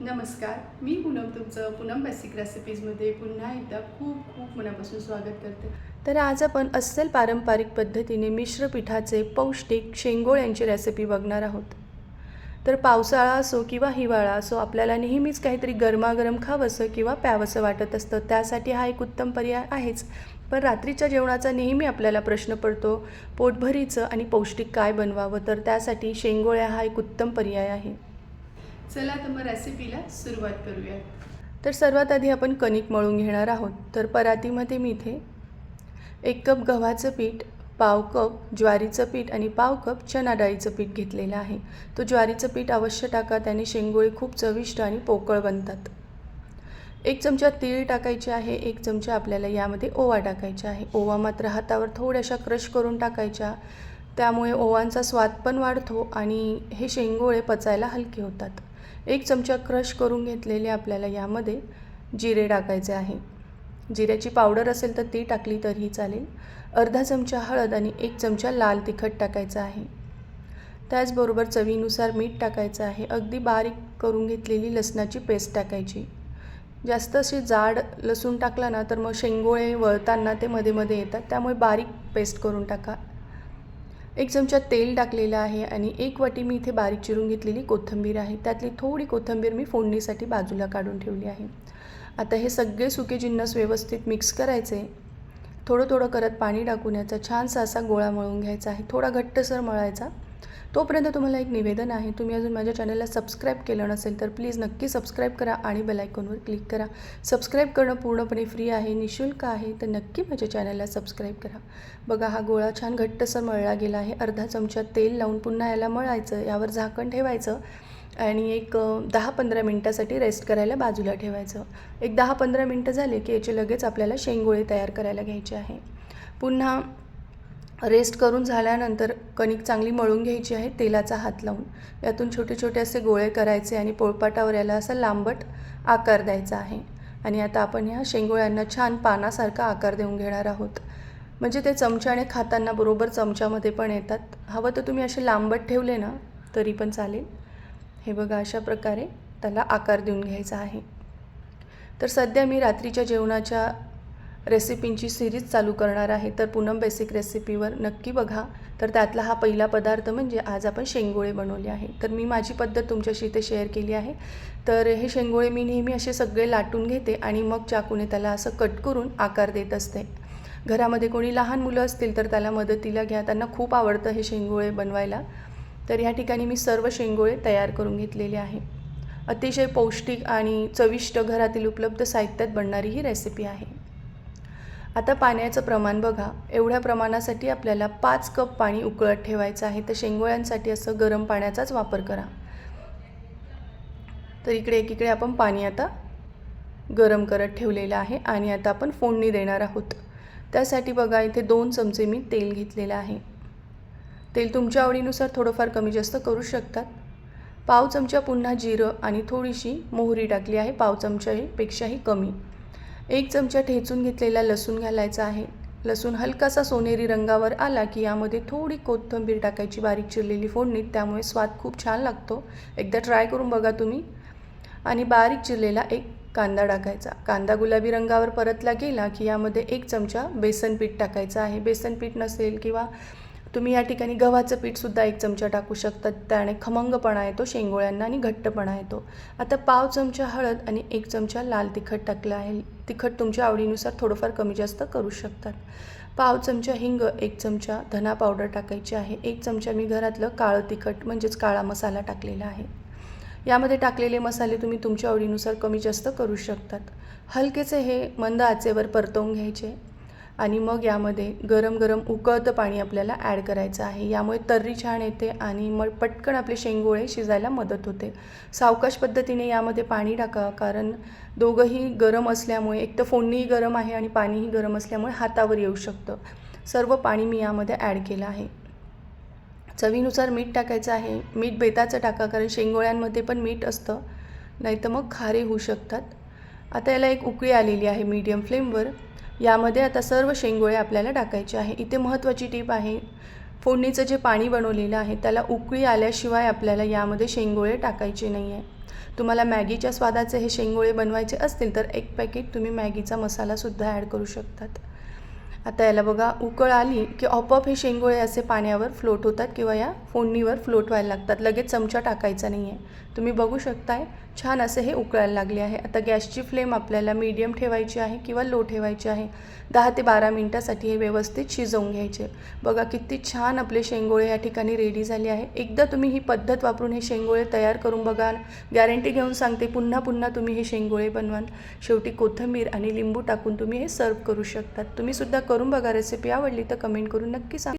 नमस्कार मी पूनम तुमचं पूनम बेसिक रेसिपीजमध्ये पुन्हा एकदा खूप खूप मनापासून स्वागत करते. तर आज आपण अस्सल पारंपरिक पद्धतीने मिश्र पिठाचे पौष्टिक शेंगोळ यांची रेसिपी बघणार आहोत. तर पावसाळा असो किंवा हिवाळा असो आपल्याला नेहमीच काहीतरी गरमागरम खावंसं किंवा प्यावंसं वाटत असतं. त्यासाठी हा एक उत्तम पर्याय आहेच. पण रात्रीच्या जेवणाचा नेहमी आपल्याला प्रश्न पडतो पोटभरीचं आणि पौष्टिक काय बनवावं? तर त्यासाठी शेंगोळ्या हा एक उत्तम पर्याय आहे. चला तर मग रेसिपीला सुरुवात करूया. तर सर्वात आधी आपण कणिक मळून घेणार आहोत. तर परातीमध्ये मी इथे एक कप गव्हाचं पीठ पाव कप ज्वारीचं पीठ आणि पाव कप चना डाळीचं पीठ घेतलेलं आहे. तो ज्वारीचं पीठ अवश्य टाका त्याने शेंगोळे खूप चविष्ट आणि पोकळ बनतात. एक चमचा तीळ टाकायचे आहे एक चमचा आपल्याला यामध्ये ओवा टाकायचा आहे. ओवा मात्र हातावर थोड्याशा क्रश करून टाकायच्या. त्यामुळे ओवांचा स्वाद पण वाढतो आणि हे शेंगोळे पचायला हलके होतात. एक चमचा क्रश करून घेतलेले आपल्याला यामध्ये जिरे टाकायचे आहे. जिऱ्याची पावडर असेल तर ती टाकली तरीही चालेल. अर्धा चमचा हळद आणि एक चमचा लाल तिखट टाकायचा आहे. त्याचबरोबर चवीनुसार मीठ टाकायचं आहे. अगदी बारीक करून घेतलेली लसणाची पेस्ट टाकायची. जास्त असे जाड लसूण टाकला ना तर मग शेंगोळे वळताना ते मध्ये मध्ये येतात. त्यामुळे बारीक पेस्ट करून टाका. एक चमचा तेल टाकलेलं आहे आणि एक वाटी मी इथे बारीक चिरून घेतलेली कोथिंबीर आहे. त्यातली थोडी कोथिंबीर मी फोडणीसाठी बाजूला काढून ठेवली आहे. आता हे सगळे सुके जिन्नस व्यवस्थित मिक्स करायचे. थोडं थोडं करत पाणी टाकून याचा छानसा असा गोळा मळून घ्यायचा आहे. थोडा घट्टसर मळायचा. तोपर्यंत तुम्हाला एक निवेदन आहे तुम्ही अजून माझ्या चॅनलला सबस्क्राईब केलं नसेल तर प्लीज नक्की सबस्क्राईब करा आणि बेलायकॉनवर क्लिक करा. सबस्क्राईब करणं पूर्णपणे फ्री आहे निशुल्क आहे तर नक्की माझ्या चॅनलला सबस्क्राईब करा. बघा हा गोळा छान घट्टसर मळला गेला आहे. अर्धा चमचा तेल लावून पुन्हा याला मळायचं यावर झाकण ठेवायचं आणि एक दहा पंधरा मिनटासाठी रेस्ट करायला बाजूला ठेवायचं. एक दहा पंधरा मिनटं झाले की याचे लगेच आपल्याला शेंगोळे तयार करायला घ्यायचे आहे. पुन्हा रेस्ट करून झाल्यानंतर कणिक चांगली मळून घ्यायची आहे तेलाचा हात लावून. यातून छोटे छोटे असे गोळे करायचे आणि पोळपाटावर याला असा लांबट आकार द्यायचा आहे. आणि आता आपण ह्या शेंगोळ्यांना छान पानासारखा आकार देऊन घेणार आहोत. म्हणजे ते चमच्याने खाताना बरोबर चमच्यामध्ये पण येतात. हवं तर तुम्ही असे लांबट ठेवले ना तरी पण चालेल. हे बघा अशा प्रकारे त्याला आकार देऊन घ्यायचा आहे. तर सध्या मी रात्रीच्या जेवणाच्या रेसिपींची सिरीज चालू करणार आहे. तर पूनम बेसिक रेसिपीवर नक्की बघा. तर त्यातला हा पहिला पदार्थ म्हणजे आज आपण शेंगोळे बनवले आहे. तर मी माझी पद्धत तुमच्याशी इथे शेअर केली आहे. तर हे शेंगोळे मी नेहमी असे सगळे लाटून घेते आणि मग चाकूने त्याला असं कट करून आकार देत असते. घरामध्ये कोणी लहान मुलं असतील तर त्याला मदतीला घ्या. त्यांना खूप आवडतं हे शेंगोळे बनवायला. तर ह्या ठिकाणी मी सर्व शेंगोळे तयार करून घेतलेले आहे. अतिशय पौष्टिक आणि चविष्ट घरातील उपलब्ध साहित्यात बनणारी ही रेसिपी आहे. आता पाण्याचं प्रमाण बघा. एवढ्या प्रमाणासाठी आपल्याला पाच कप पाणी उकळत ठेवायचं आहे. तर शेंगोळ्यांसाठी असं गरम पाण्याचाच वापर करा. तर इकडे एकीकडे आपण पाणी आता गरम करत ठेवलेलं आहे आणि आता आपण फोडणी देणार आहोत. त्यासाठी बघा इथे दोन चमचे मी तेल घेतलेलं आहे. तेल तुमच्या आवडीनुसार थोडंफार कमी जास्त करू शकतात. पाव चमचा पुन्हा जिरं आणि थोडीशी मोहरी टाकली आहे. पाव चमच्यापेक्षाही कमी. एक चमचा ठेचून घेतलेला लसूण घालायचा आहे. लसूण हलकासा सोनेरी रंगावर आला की यामध्ये थोडी कोथिंबीर टाकायची. बारीक चिरलेली फोडणी त्यामुळे स्वाद खूप छान लागतो. एकदा ट्राय करून बघा तुम्ही. आणि बारीक चिरलेला एक कांदा टाकायचा. कांदा गुलाबी रंगावर परतला गेला की यामध्ये एक चमचा बेसन पीठ टाकायचं आहे. बेसन पीठ नसेल किंवा तुम्ही या ठिकाणी गव्हाचं पीठसुद्धा एक चमचा टाकू शकतात त्याने खमंगपणा येतो शेंगोळ्यांना आणि घट्टपणा येतो. आता पाव चमचा हळद आणि एक चमचा लाल तिखट टाकलं आहे. तिखट तुमच्या आवडीनुसार थोडंफार कमी जास्त करू शकतात. पाव चमचा हिंग एक चमचा धना पावडर टाकायची आहे. एक चमचा मी घरातलं काळं तिखट म्हणजेच काळा मसाला टाकलेला आहे. यामध्ये टाकलेले मसाले तुम्ही तुमच्या आवडीनुसार कमी जास्त करू शकतात. हलकेचे हे मंद आचेवर परतवून घ्यायचे. आणि मग यामध्ये गरम गरम उकळतं पाणी आपल्याला ॲड करायचं आहे. यामुळे तर्री छान येते आणि मग पटकन आपले शेंगोळे शिजायला मदत होते. सावकाश पद्धतीने यामध्ये पाणी टाका कारण दोघंही गरम असल्यामुळे एक तर फोडणीही गरम आहे आणि पाणीही गरम असल्यामुळे हातावर येऊ शकतं. सर्व पाणी मी यामध्ये ॲड केलं आहे. चवीनुसार मीठ टाकायचं आहे. मीठ बेताचं टाका कारण शेंगोळ्यांमध्ये पण मीठ असतं नाही तर मग खारे होऊ शकतात. आता याला एक उकळी आलेली आहे मीडियम फ्लेमवर. यामध्ये आता सर्व शेंगोळे आपल्याला टाकायचे आहे. इथे महत्त्वाची टीप आहे फोडणीचं जे पाणी बनवलेलं आहे त्याला उकळी आल्याशिवाय आपल्याला यामध्ये शेंगोळे टाकायचे नाही आहे तुम्हाला मॅगीच्या स्वादाचे हे शेंगोळे बनवायचे असतील तर एक पॅकेट तुम्ही मॅगीचा मसालासुद्धा ॲड करू शकतात. आता याला बघा उकळ आली की आपोआप हे शेंगोळे असे पाण्यावर फ्लोट होतात किंवा या फोडणीवर फ्लोट व्हायला लागतात. लगेच चमचा टाकायचा नाही आहे तुम्ही बघू शकताय छान असे हे उकळायला लागले आहे. आता गॅसची फ्लेम आपल्याला मीडियम ठेवायची आहे किंवा लो ठेवायची आहे. दहा ते बारा मिनटासाठी हे व्यवस्थित शिजवून घ्यायचे. बघा किती छान आपले शेंगोळे या ठिकाणी रेडी झाले आहे. एकदा तुम्ही ही पद्धत वापरून हे शेंगोळे तयार करून बघा गॅरंटी घेऊन सांगते पुन्हा पुन्हा तुम्ही हे शेंगोळे बनवाल. शेवटी कोथिंबीर आणि लिंबू टाकून तुम्ही हे सर्व करू शकतात. तुम्ही सुद्धा करून बघा रेसिपी आवडली तर कमेंट करून नक्की सांगा.